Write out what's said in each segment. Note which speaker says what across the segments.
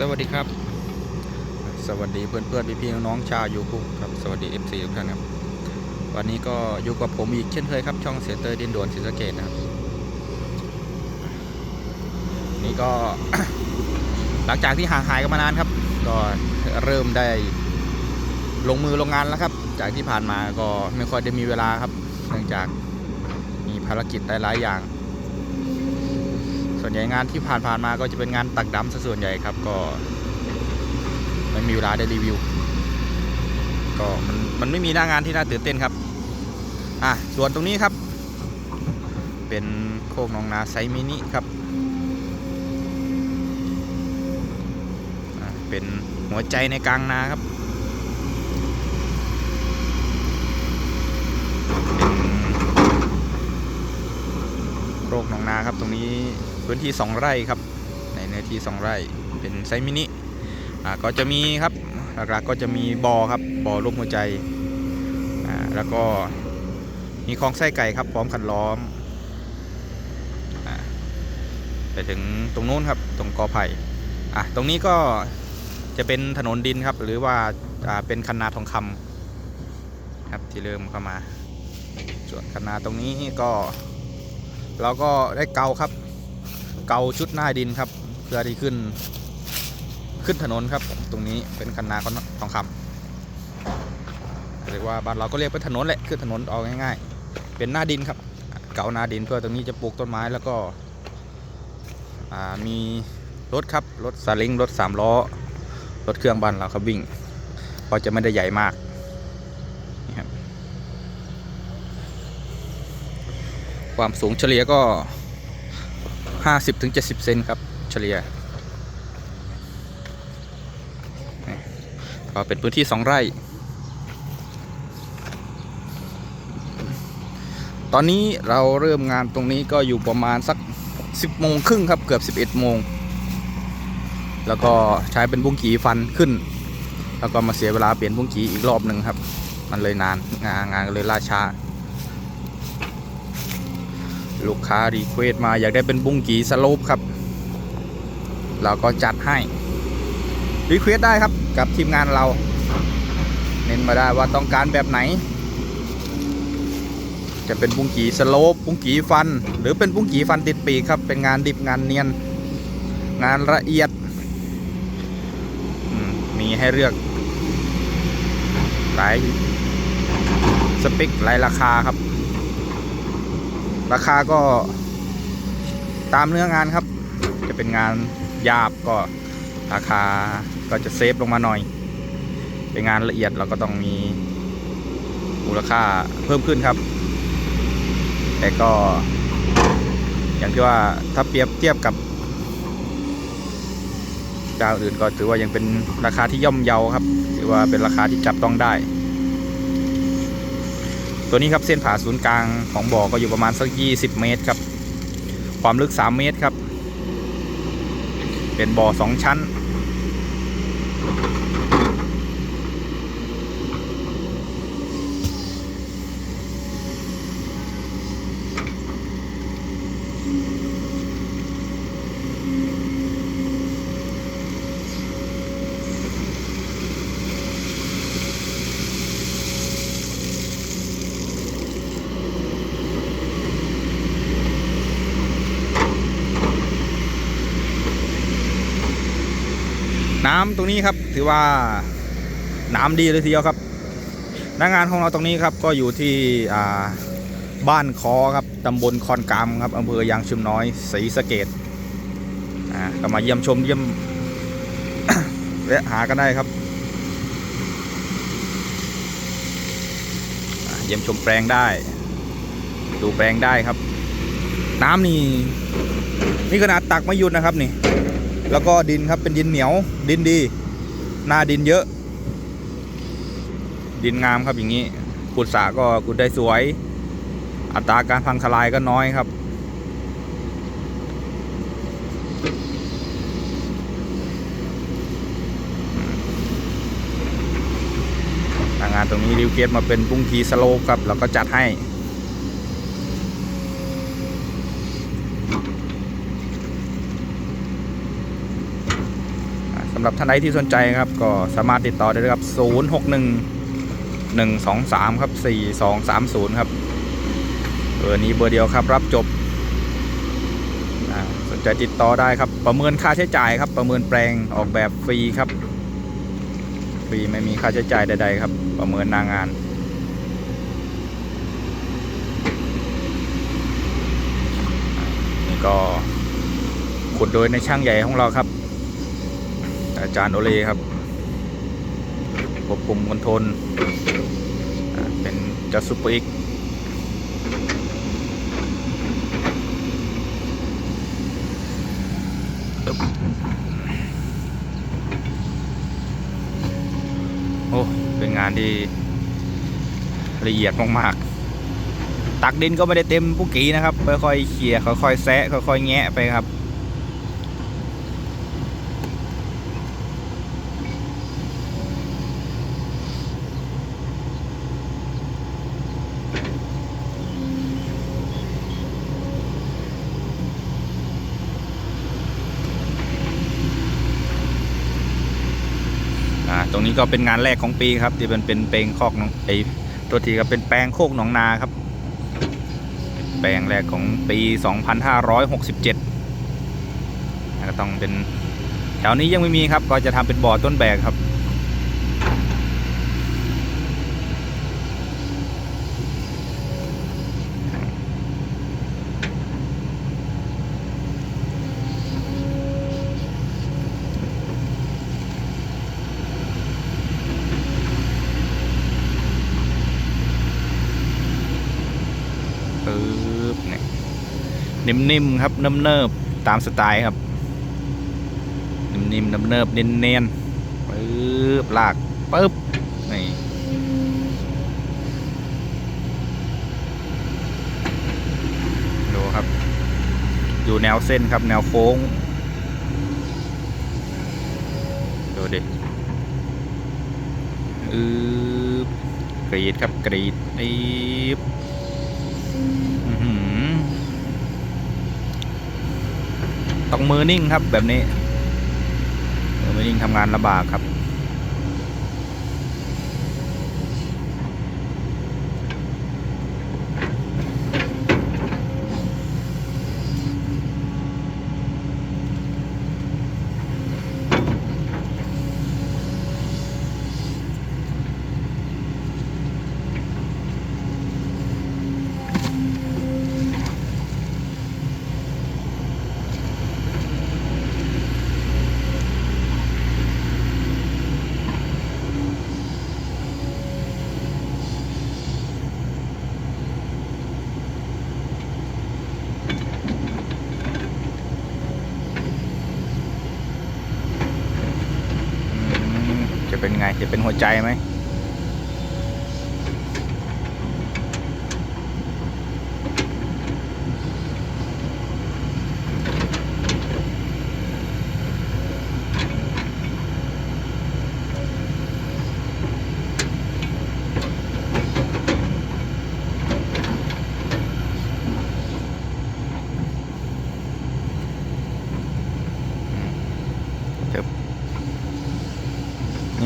Speaker 1: สวัสดีครับ สวัสดีเพื่อนเพื่อนพี่พี่ๆน้องชาวยูทูบครับสวัสดี FC ทุกท่านครับ วันนี้ก็อยู่กับผมอีกเช่นเคยครับช่องเสียเตอร์ดินด่วนศรีสะเกดนะครับ นี่ก็หลังจากที่ห่างหายกันมานานครับ ก็เริ่มได้ลงมือลงงานแล้วครับ จากที่ผ่านมาก็ไม่ค่อยได้มีเวลาครับ เนื่องจากมีภารกิจหลายๆอย่าง ส่วนใหญ่งานที่ผ่านๆมาก็จะเป็นงานตักดำซะส่วนใหญ่ครับก็ไม่มีเวลาได้รีวิว ก็มันมันไม่มีหน้างานที่น่าตื่นเต้นครับ อะส่วนตรงนี้ครับ เป็นโคกนองนาไซมินิครับเป็นหัวใจในกลางนาครับ เป็นโคกหนองนาครับตรงนี้ พื้นที่ 2 ไร่ครับ ในเนื้อที่ 2 ไร่ เป็นไซมินิอ่าก็จะมีครับหลักๆก็จะมีบอ่อครับบ่อรูปหัวใจอ่าแล้วก็มีคลองไส้ไก่ครับ พร้อมคันล้อมอไปถึงตรงนู้นครับ ตรงกอไผ่อะตรงนี้ก็จะเป็นถนนดินครับ หรือว่าอ่าเป็นคันนาทองคำครับที่เริ่มเข้ามา ส่วนคันนาตรงนี้ก็ เราก็ได้เกาครับ เกาชุดหน้าดินครับ เพื่อที่ขึ้นขึ้นถนนครับ ตรงนี้เป็นคันนาทองคำเรียกว่าบ้านเราก็เรียกเป็นถนนแหละขึ้นถนนเอาง่ายๆ เป็นหน้าดินครับ เกาหน้าดินเพื่อตรงนี้จะปลูกต้นไม้แล้วก็มีรถครับรถซาเล้งรถสามล้อรถเครื่องบ้านเราครับวิ่งก็จะไม่ได้ใหญ่มากความสูงเฉลี่ยก็ 50-70 เซนครับ เฉลี่ยก็เป็นพื้นที่ 2 ไร่ ตอนนี้เราเริ่มงานตรงนี้ก็อยู่ประมาณสัก 10 โมงครึ่งครับ เกือบ 11 โมง แล้วก็ใช้เป็นบุ้งกีฟันขึ้น แล้วก็มาเสียเวลาเปลี่ยนบุ้งกีอีกรอบหนึ่งครับ มันเลยนานงานงานก็เลยล่าช้า ลูกค้ารีเควสมาอยากได้เป็นบุ้งกีสโลปครับ เราก็จัดให้รีเควสได้ครับกับทีมงานเรา เน้นมาได้ว่าต้องการแบบไหน จะเป็นบุ้งกีสโลปบุ้งกีฟัน หรือเป็นบุ้งกีฟันติดปีกครับ เป็นงานดิบงานเนียน งานละเอียดมมีให้เลือกหลายสเปคหลายราคาครับ ราคาก็ตามเนื้องานครับ จะเป็นงานหยาบก็ราคาก็จะเซฟลงมาหน่อย เป็นงานละเอียดเราก็ต้องมีมูลค่าเพิ่มขึ้นครับ แต่ก็ อย่างที่ว่าถ้าเปรียบเทียบกับเจ้าอื่นก็ถือว่ายังเป็นราคาที่ย่อมเยาครับ ถือว่าเป็นราคาที่จับต้องได้ ตัวนี้ครับเส้นผ่าศูนย์กลางของบ่อก็อยู่ประมาณสัก 20 เมตรครับ ความลึก 3 เมตรครับ เป็นบ่อ 2 ชั้น น้ำตรงนี้ครับ ถือว่าน้ำดีเลยทีเดียวครับหน้างานของเราตรงนี้ครับก็อยู่ที่บ้านคอครับตำบลคอนกามครับอำเภอยางชุมน้อยศรีสะเกดก็มาเยี่ยมชมเยี่ยมแวะหากันได้ครับเยี่ยมชมแปลงได้ ดูแปลงได้ครับ น้ำนี่นี่ขนาดตักไม่หยุดนะครับนี่ แล้วก็ดินครับเป็นดินเหนียว ดินดี หน้าดินเยอะ ดินงามครับอย่างนี้ขุดสระก็ขุดได้สวย อัตราการพังทลายก็น้อยครับ งานตรงนี้ริวเกียมาเป็นปุ้งกีสโลปครับเราก็จัดให้ หรับท่านใดที่สนใจครับ ก็สามารถติดต่อได้เลยครับ 061 123 ครับ 4230 ครับเบอร์นี้เบอร์เดียวครับ รับจบ สนใจติดต่อได้ครับ ประเมินค่าใช้จ่ายครับ ประเมินแปลงออกแบบฟรีครับ ฟรีไม่มีค่าใช้จ่ายใดๆครับ ประเมินหนางานนี่ก็ขุดโดยในช่างใหญ่ของเราครับ อาจารย์โอเลครับควบคุมคอนโทรลเป็นจ้าซูเปอร์อีกโอ้เป็นงานที่ละเอียดมากๆตักดินก็ไม่ได้เต็มปุกกี้นะครับ ค่อยๆเขี่ยค่อยๆแซะค่อยๆแงะไปครับ รงนี้ก็เป็นงานแรกของปีครับ ที่เป็นเป็นแปลงคอกน้องไอตัวทีครับเป็นแปลงโคกหนองนาครับ แปลงแรกของปี 2567ก็ต้องเป็นแถวนี้ยังไม่มีครับ ก็จะทำเป็นบ่อต้นแบกครับ ปึ๊บเนี่ยนิ่มๆครับเนิบๆตามสไตล์ครับนิ่มๆเนิบๆเนียนๆปึ๊บลากปึ๊บนี่ดูครับ อยู่แนวเส้นครับแนวโค้งดูดิอืบกรีดครับกรีดอีบ ต้องมือนิ่งครับแบบนี้มือนิ่งทำงานลำบากครับ อืม จะเป็นไง จะเป็นหัวใจไหม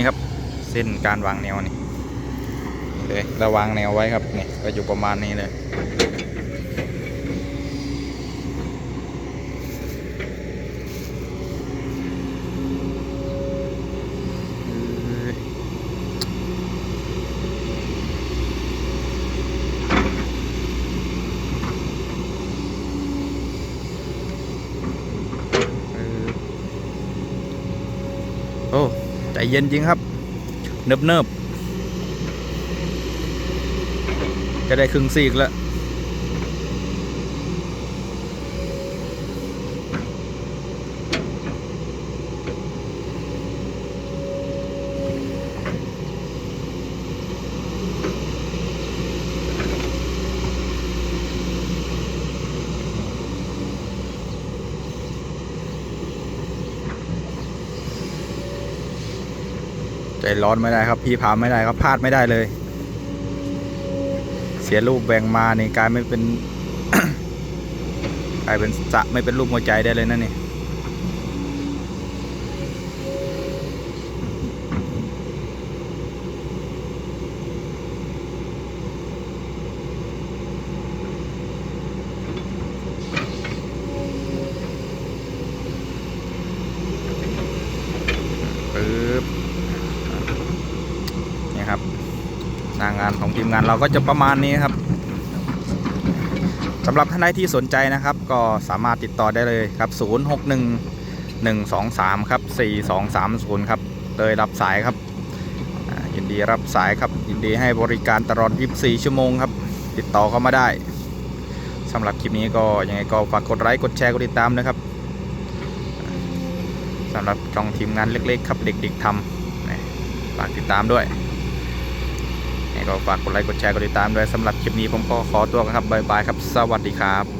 Speaker 1: นี่ครับ เส้น การวางแนวนี่เลยเราวางแนวไว้ครับนี่ก็อยู่ประมาณนี้เลยโอ้ใจเย็นจริงครับ เนิบเนบๆ จะได้ครึ่งซีกแล้ว ใจร้อนไม่ได้ครับ พี่พาไม่ได้ครับพลาดไม่ได้เลย เสียรูปแบ่งมานี่กลายไม่เป็น กลายเป็นสะไม่เป็นรูปหัวใจได้เลยนั่นนี่ ครับ หน้างานของทีมงานเราก็จะประมาณนี้ครับสำหรับท่านใดที่สนใจนะครับ ก็สามารถติดต่อได้เลยครับ 061 123 ครับ 4230 ครับ เลยรับสายครับยินดีรับสายครับ ยินดีให้บริการตลอด 24 ชั่วโมงครับ ติดต่อเข้ามาได้สำหรับคลิปนี้ก็ยังไงก็ฝากกดไลค์กดแชร์กดติดตามนะครับสำหรับช่องทีมงานเล็กๆ ครับเด็กๆทำฝากติดตามด้วย ก็ฝากกดไลค์กดแชร์กดติดตามด้วยสำหรับคลิปนี้ผมก็ขอตัวกันครับบ๊ายบายครับ สวัสดีครับ